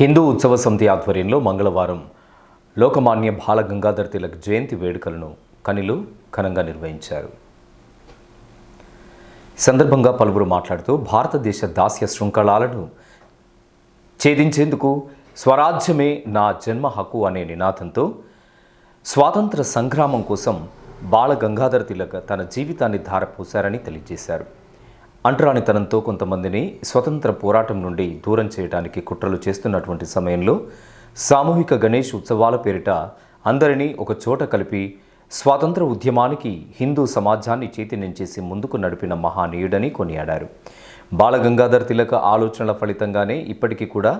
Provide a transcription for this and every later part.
హిందూ ఉత్సవ సమితి ఆధ్వర్యంలో మంగళవారం లోకమాన్య బాలగంగాధర్ తిలక్ జయంతి వేడుకలను కనిలు ఘనంగా నిర్వహించారు. ఈ సందర్భంగా పలువురు మాట్లాడుతూ భారతదేశ దాస్య శృంఖలాలను ఛేదించేందుకు స్వరాజ్యమే నా జన్మ హక్కు అనే నినాదంతో స్వాతంత్ర సంగ్రామం కోసం బాల గంగాధర్ తిలక్ తన జీవితాన్ని ధారపోశారని తెలియజేశారు. అంటరానితనంతో కొంతమందిని స్వతంత్ర పోరాటం నుండి దూరం చేయడానికి కుట్రలు చేస్తున్నటువంటి సమయంలో సామూహిక గణేష్ ఉత్సవాల పేరిట అందరినీ ఒక చోట కలిపి స్వాతంత్ర ఉద్యమానికి హిందూ సమాజాన్ని చైతన్యం చేసి ముందుకు నడిపిన మహానీయుడని కొనియాడారు. బాలగంగాధర్ తిలక ఆలోచనల ఫలితంగానే ఇప్పటికీ కూడా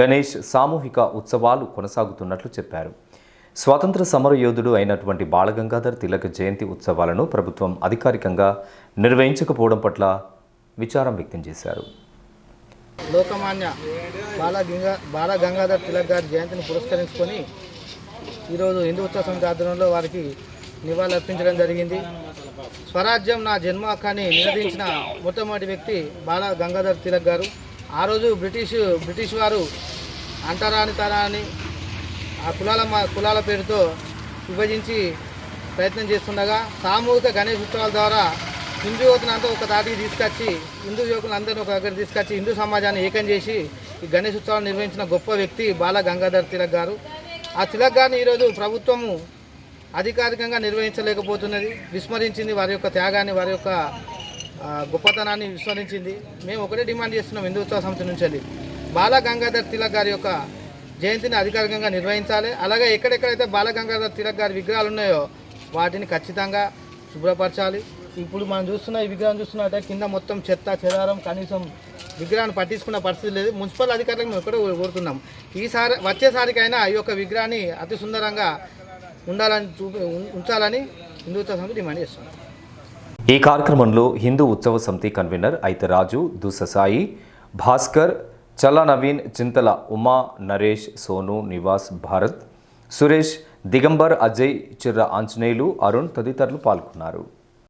గణేష్ సామూహిక ఉత్సవాలు కొనసాగుతున్నట్లు చెప్పారు. స్వాతంత్ర సమరయోధుడు అయినటువంటి బాలగంగాధర్ తిలక్ జయంతి ఉత్సవాలను ప్రభుత్వం అధికారికంగా నిర్వహించకపోవడం పట్ల విచారం వ్యక్తం చేశారు. లోకమాన్య బాల గంగా బాల గంగాధర్ తిలక్ గారి జయంతిని పురస్కరించుకొని ఈరోజు హిందూ ఉత్సవం ఆధ్వర్యంలో వారికి నివాళులర్పించడం జరిగింది. స్వరాజ్యం నా జన్మ హక్కాన్ని నిరదించిన మొట్టమొదటి వ్యక్తి బాల గంగాధర్ తిలక్ గారు. ఆ రోజు బ్రిటిష్ బ్రిటిష్ వారు అంటరాని తరాని ఆ కులాల మా- కులాల పేరుతో విభజించి ప్రయత్నం చేస్తుండగా సామూహిక గణేష్ ఉత్సవాల ద్వారా హిందూ యువతనంతా ఒక దాటికి తీసుకొచ్చి హిందూ యువకులందరినీ ఒక దగ్గర తీసుకొచ్చి హిందూ సమాజాన్ని ఏకం చేసి ఈ గణేష్ ఉత్సవాలు నిర్వహించిన గొప్ప వ్యక్తి బాల గంగాధర్ తిలక్ గారు. ఆ తిలక్ గారిని ఈరోజు ప్రభుత్వము అధికారికంగా నిర్వహించలేకపోతున్నది. విస్మరించింది వారి యొక్క త్యాగాన్ని వారి యొక్క గొప్పతనాన్ని విస్మరించింది. మేము ఒకటే డిమాండ్ చేస్తున్నాం హిందూ ఉత్సవ సంస్థ నుంచి బాల గంగాధర్ తిలక్ గారి యొక్క జయంతిని అధికారికంగా నిర్వహించాలి. అలాగే ఎక్కడెక్కడైతే బాల గంగాధర్ తిలక్ గారి విగ్రహాలు ఉన్నాయో వాటిని ఖచ్చితంగా శుభ్రపరచాలి. ఇప్పుడు మనం చూస్తున్న ఈ విగ్రహం చూస్తున్నట్టే కింద మొత్తం చెత్త చెదారం కనీసం విగ్రహాన్ని పట్టించుకున్న పరిస్థితి లేదు. మున్సిపల్ అధికారులకు మేము కూడా కోరుతున్నాం. ఈసారి వచ్చేసారికైనా ఈ యొక్క విగ్రహాన్ని అతి సుందరంగా ఉండాలని చూపి ఉం- ఉంచాలని హిందూ సమితి డిమాండ్ చేస్తున్నాం ఈ కార్యక్రమంలో హిందూ ఉత్సవ సమితి కన్వీనర్ ఐతరాజు దుససాయి భాస్కర్ చల్ల నవీన్ చింతల ఉమా నరేష్ సోను నివాస్ భారత్ సురేష్ దిగంబర్ అజయ్ చిర్ర ఆంజనేయులు అరుణ్ తదితరులు పాల్గొన్నారు.